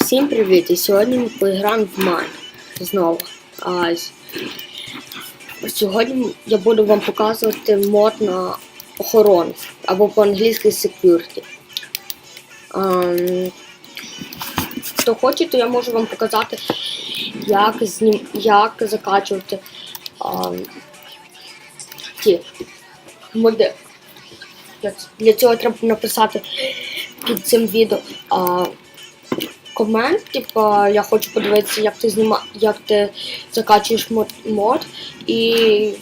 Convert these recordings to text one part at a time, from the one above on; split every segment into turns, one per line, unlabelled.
Всім привіт! І сьогодні ми поіграємо в Майн. Знову. А, сьогодні я буду вам показувати мод на охорону або по-англійськи security. Ем, хто хоче, то я можу вам показати, як, як закачувати ем, ті моди. Для- цього треба написати під цим відео. А, комент, типа, я хочу подивитися, як ти зніма... як ти закачуєш мод, мод і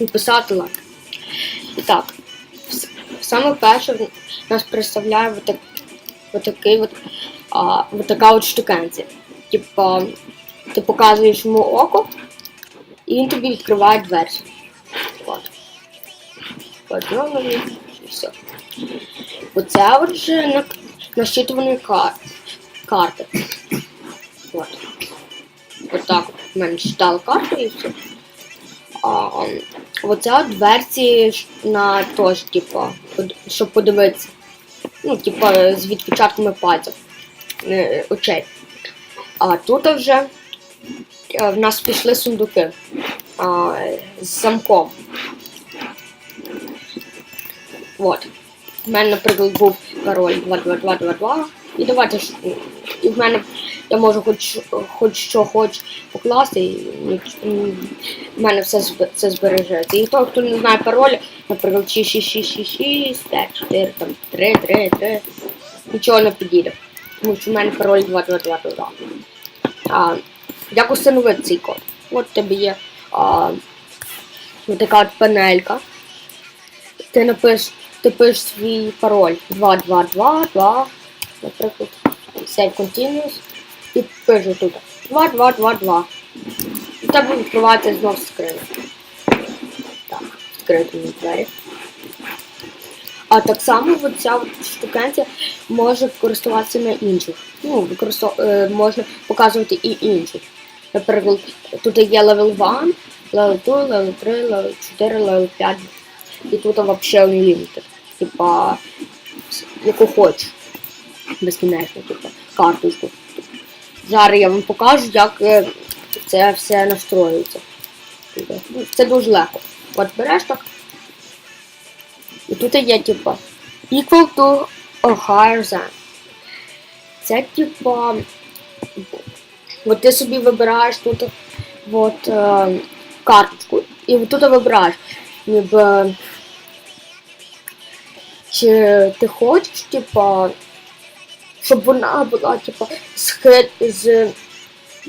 написати лайк. Так, саме перше нас представляє вот так, от, а, така от штукенція. Типа, ти показуєш йому око, і він тобі відкриває двері. От. Подробно і все. Оце от вже на, насчитувані кар... карти. От. От так от в мене читала карту і все. А, м, оце от дверці ш- на теж, типу, щоб подивитися. Ну, типу, з відпечатками пальців е, очей. А тут вже в нас пішли сундуки а, з замком. От. У мене, наприклад, був пароль 22222. І давайте. І в мене я можу хоч, хоч що хоч покласти, і в мене все, все збережеться. І хто, хто не знає пароль, наприклад, 6666, 4, там 3, 3, 3, нічого не підійде. Тому що в мене пароль 22222. А, як установити цей код? От тебе є така панелька ти напиш, ти пишеш свій пароль 2222, наприклад, save continuous, і пишеш тут 2222. І так відкривається знов скриня. Так, відкрити мені двері. А так само ця от штукенція може користуватися на інших. Ну, використов... е, можна показувати і інших. Наприклад, тут є level 1, level 2, level 3, level 4, level 5. І тут вообще unlimited. Типа, яку хочеш. Безкінечно, типа, карточку. Зараз я вам покажу, як е, це все настроюється. Ну, Це дуже легко. От береш так. І тут є, типа, equal to or higher than. Це типа. От ти собі вибираєш тут от, е, карточку. І тут вибираєш. Ніби чи ти хочеш, типа, щоб вона була, типа, схит, з,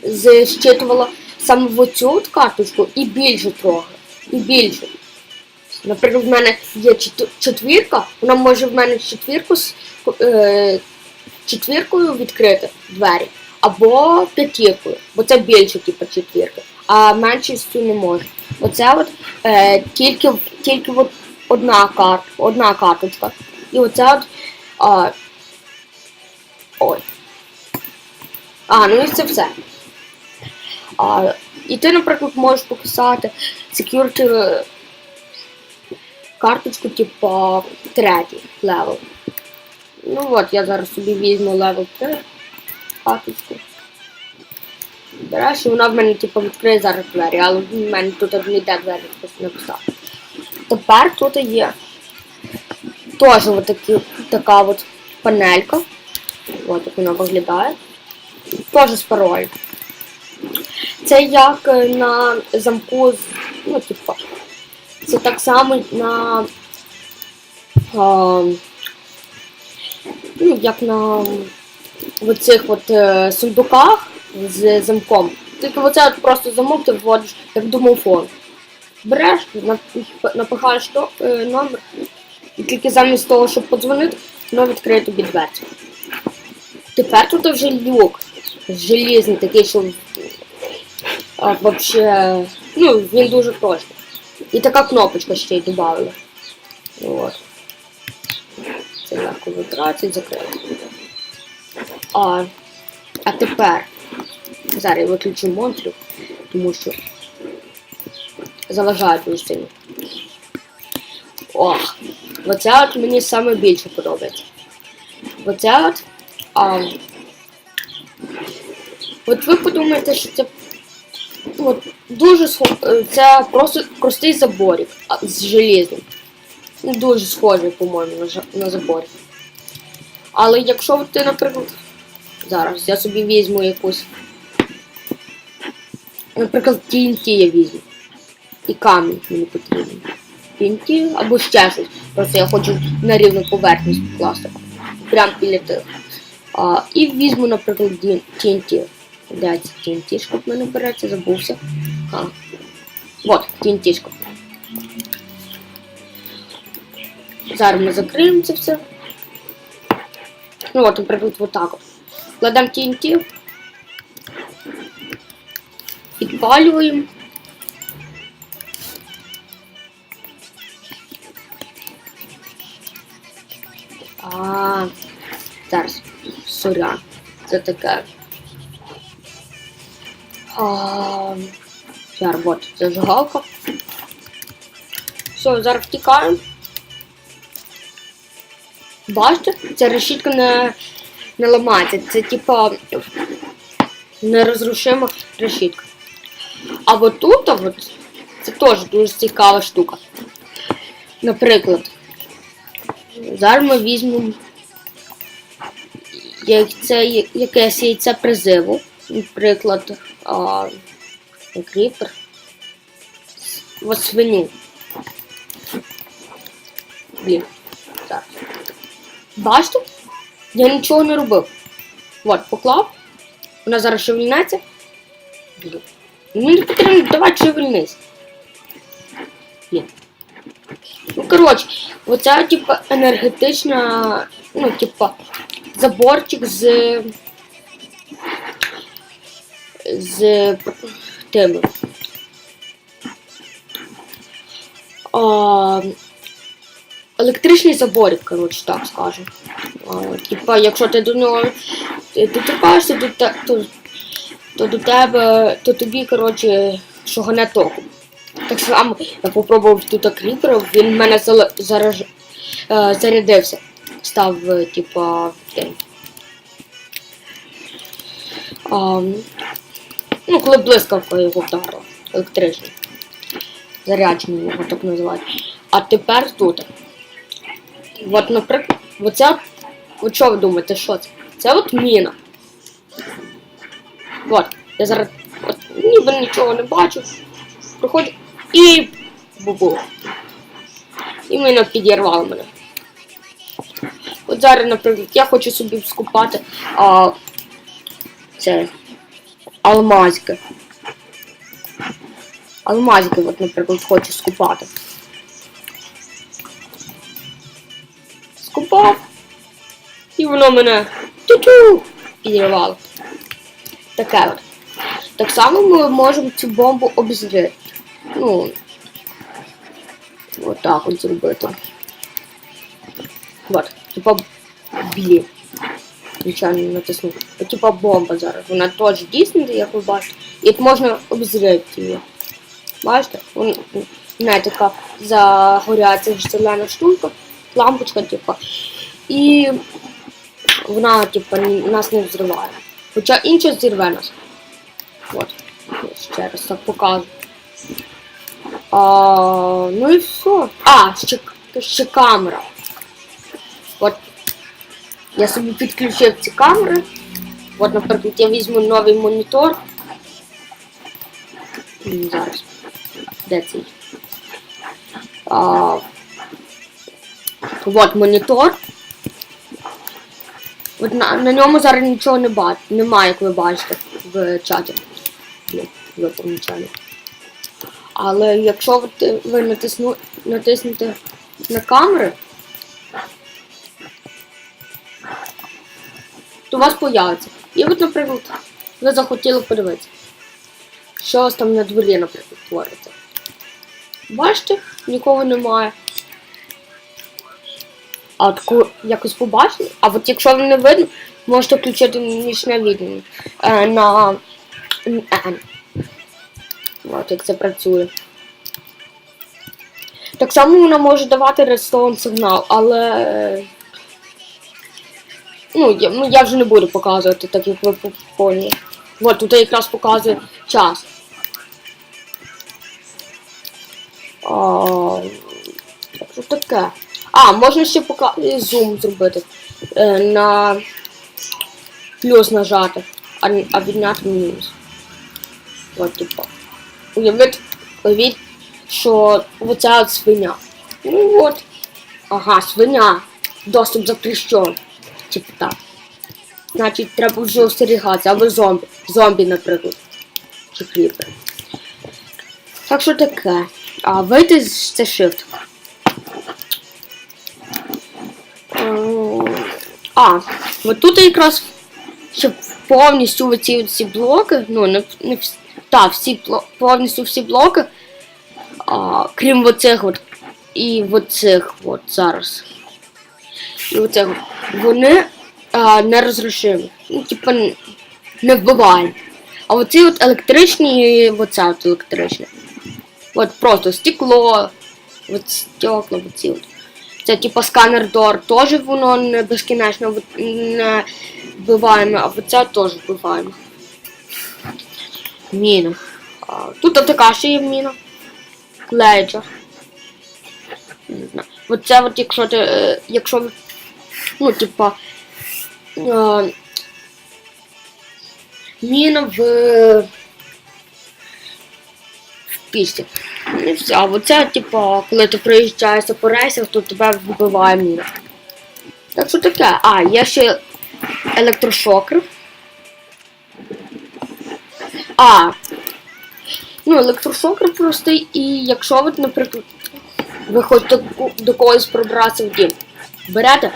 зщитувала саме в от карточку і більше трохи. І більше. Наприклад, в мене є четвірка, вона може в мене четвірку з е, четвіркою відкрити двері. Або п'ятіркою, бо це більше, типу, четвірки, а меншістю не може. Оце от е, тільки, тільки от одна карт, одна карточка. І оце от. А, ой. А, ну і це все. А, і ти, наприклад, можеш показати security е, карточку, типу, третій левел. Ну от, я зараз собі візьму левел 3 карточку. Береш, і вона в мене, типу, відкриє зараз двері, але в мене тут не йде двері, просто написав. Тепер тут є теж от такі, така от панелька. От як вона виглядає. Теж з паролем. Це як е, на замку. Ну, типу. Це так само на. А, ну, як на оцих от е, сундуках з замком. Тільки оце от просто замок ти вводиш як домофон. Береш, напихаєш то, е, номер, і тільки замість того, щоб подзвонити, воно відкриє тобі дверці. Тепер тут вже люк. Желізний такий, що а, вообще, ну, він дуже точний. І така кнопочка ще й додали. От. Це легко вибрати закрити. А, а тепер зараз я виключу монстрів, тому що заважають дуже. Ох, оце от мені саме більше подобається. Оце от. А, от ви подумаєте, що це от, дуже схо- е, це просто простий заборік з желізним. Ну, Дуже схожий, по-моєму, на заборік. Але якщо ти, наприклад, зараз я собі візьму якусь. Наприклад, TNT я візьму. І камінь мені потрібен. TNT або ще щось. Просто я хочу на рівну поверхність покласти. Прям біля тих. А, і візьму, наприклад, TNT. Де це TNT шка в мене береться, забувся. А. Вот, TNT шка. Зараз ми закриємо це все. Ну от, наприклад, вот так от. Кладемо TNT. Підпалюємо. А, зараз. Сорян. Це таке. А, зараз, от, зажигалка. Все, зараз втікаємо. Бачите, ця решітка не, не ламається. Це типа нерозрушима решітка. А от тут, от, це теж дуже цікава штука. Наприклад, зараз ми візьмемо яйце, якесь яйце призиву. Наприклад, а, кріпер. Ось свиню. Блін. Так. Бачите? Я нічого не робив. От, поклав. Вона зараз шевельнеться. Блін. Мені потрібно давати шевельнись. Блін. Ну, коротше, оця, типа, енергетична, ну, типа, заборчик з. з тими. А, електричний заборик, коротше, так скажу. Типа, якщо ти до нього ти те, то, то до тебе, то тобі, коротше, шугане току. Так само я попробував тут кріпер, він в мене зараж... е, зарядився. Став, е, типа. А, ну, коли блискавка його вдарила, електричний. Заряджений його так називають. А тепер тут. От, наприклад, оця, от що ви думаєте, що це? Це от міна. От, я зараз от, ніби нічого не бачу. Приходжу і бубу. І міна підірвала мене. От зараз, наприклад, я хочу собі скупати а, це алмазики. Алмазики, от, наприклад, хочу скупати. І воно мене тю-тю підірвало. Таке от. Так само ми можемо цю бомбу обзрити. Ну. Отак от зробити. От. Типа блін. Звичайно не. Типа бомба зараз. Вона теж дійсна, як ви бачите. І от можна обзрити її. Бачите? Вон- Вона така загоряється зелена штука, лампочка, типа. І вона, типа, нас не взриває. Хоча інша зірве нас. От. Ще раз так покажу. А, ну і все. А, ще, ще камера. От. Я собі підключив ці камери. От, наприклад, я візьму новий монітор. Зараз. Де цей? А, от монітор. От на, на ньому зараз нічого не бачу. Немає, як ви бачите в чаті. Блін, ви. Але якщо ви, ви натисну, натиснете на камери, то у вас появиться. І от, наприклад, ви захотіли подивитися, що вас там на дворі, наприклад, твориться. Бачите, нікого немає. А коли якось побачили, а от якщо вам не видно, можете включити нічне відео е, на N. От як це працює. Так само вона може давати редстоун сигнал, але. е, Ну, я, ну, я вже не буду показувати, так як ви поняли. От тут якраз показує час. А, що таке. А, можна ще пока... зум зробити. Е, на плюс нажати, а, а відняти мінус. От, типа. Уявіть, уявіть, що оця от свиня. Ну от. Ага, свиня. Доступ запрещен. Типу так. Значить, треба вже остерігатися, або зомбі. Зомбі, наприклад. Чи кріпер. Так що таке. А вийти з це shift. А, от тут якраз щоб повністю оці всі блоки, ну не, не та, всі повністю всі блоки, а, крім оцих от і оцих от зараз. І оцих, вони а, нерозрушимі. Ну, типа не вбивають. А оці от електричні і оце от електричне. От просто стекло, от стекла, оці от. Це типа сканер Дор, теж воно не безкінечно не вбиваємо, а оце теж вбиваємо. Міна. Тут така ще є міна. Клейджа. Не знаю. Оце от якщо ти. е, Якщо ну, типа. Е, міна в. в пісті. І все. А оце, типа, коли ти приїжджаєш по рейсах, то тебе вбиває міна. Так що таке? А, є ще електрошокер. А. Ну, електрошокер простий, і якщо ви, наприклад, ви хочете до когось пробратися в дім, берете,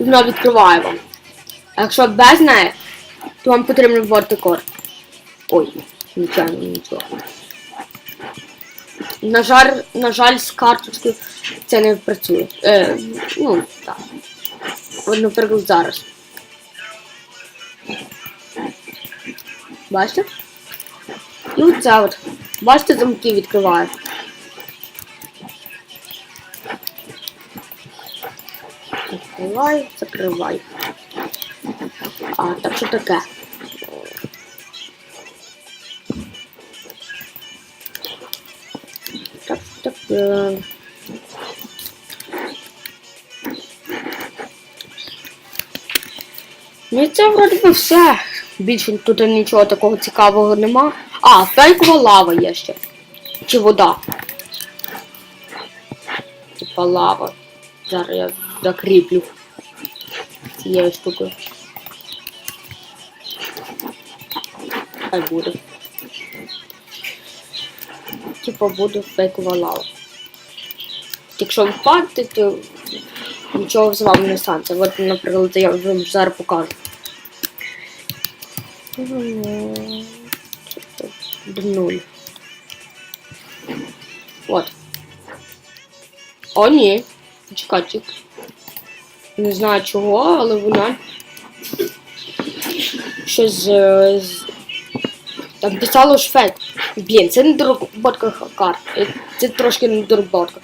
і вона відкриває вам. А якщо без неї, то вам потрібно вводити. Ой, нічого, нічого. На жаль, на жаль, з карточки це не працює. Е, ну, так. От, наприклад, зараз. Бачите? І оце от. Бачите, замки відкриває. Відкривай, закривай. А, так що таке? Так. Ну і це вроді би все. Більше тут нічого такого цікавого нема. А, фейкова лава є ще. Чи вода. Типа лава. Зараз я закріплю цією штукою. Хай буде. Типа буде фейкова лава. Якщо впадете, то нічого з вами не станеться. От, наприклад, я вам зараз покажу. Нуль. От. О, ні. Чекайте. Не знаю чого, але вона щось з. з- Там писало фейк. Блін, це не дороботка карт. Е, Це трошки не дороботка.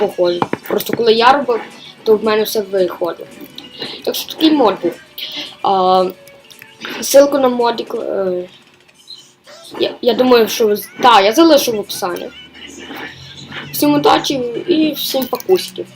Похоже. Просто коли я робив, то в мене все виходило. Так що такий мод був. А, ссылку на модик. Е, я, я думаю, що. Так, я залишу в описанні. Всім удачі і всім покусиків.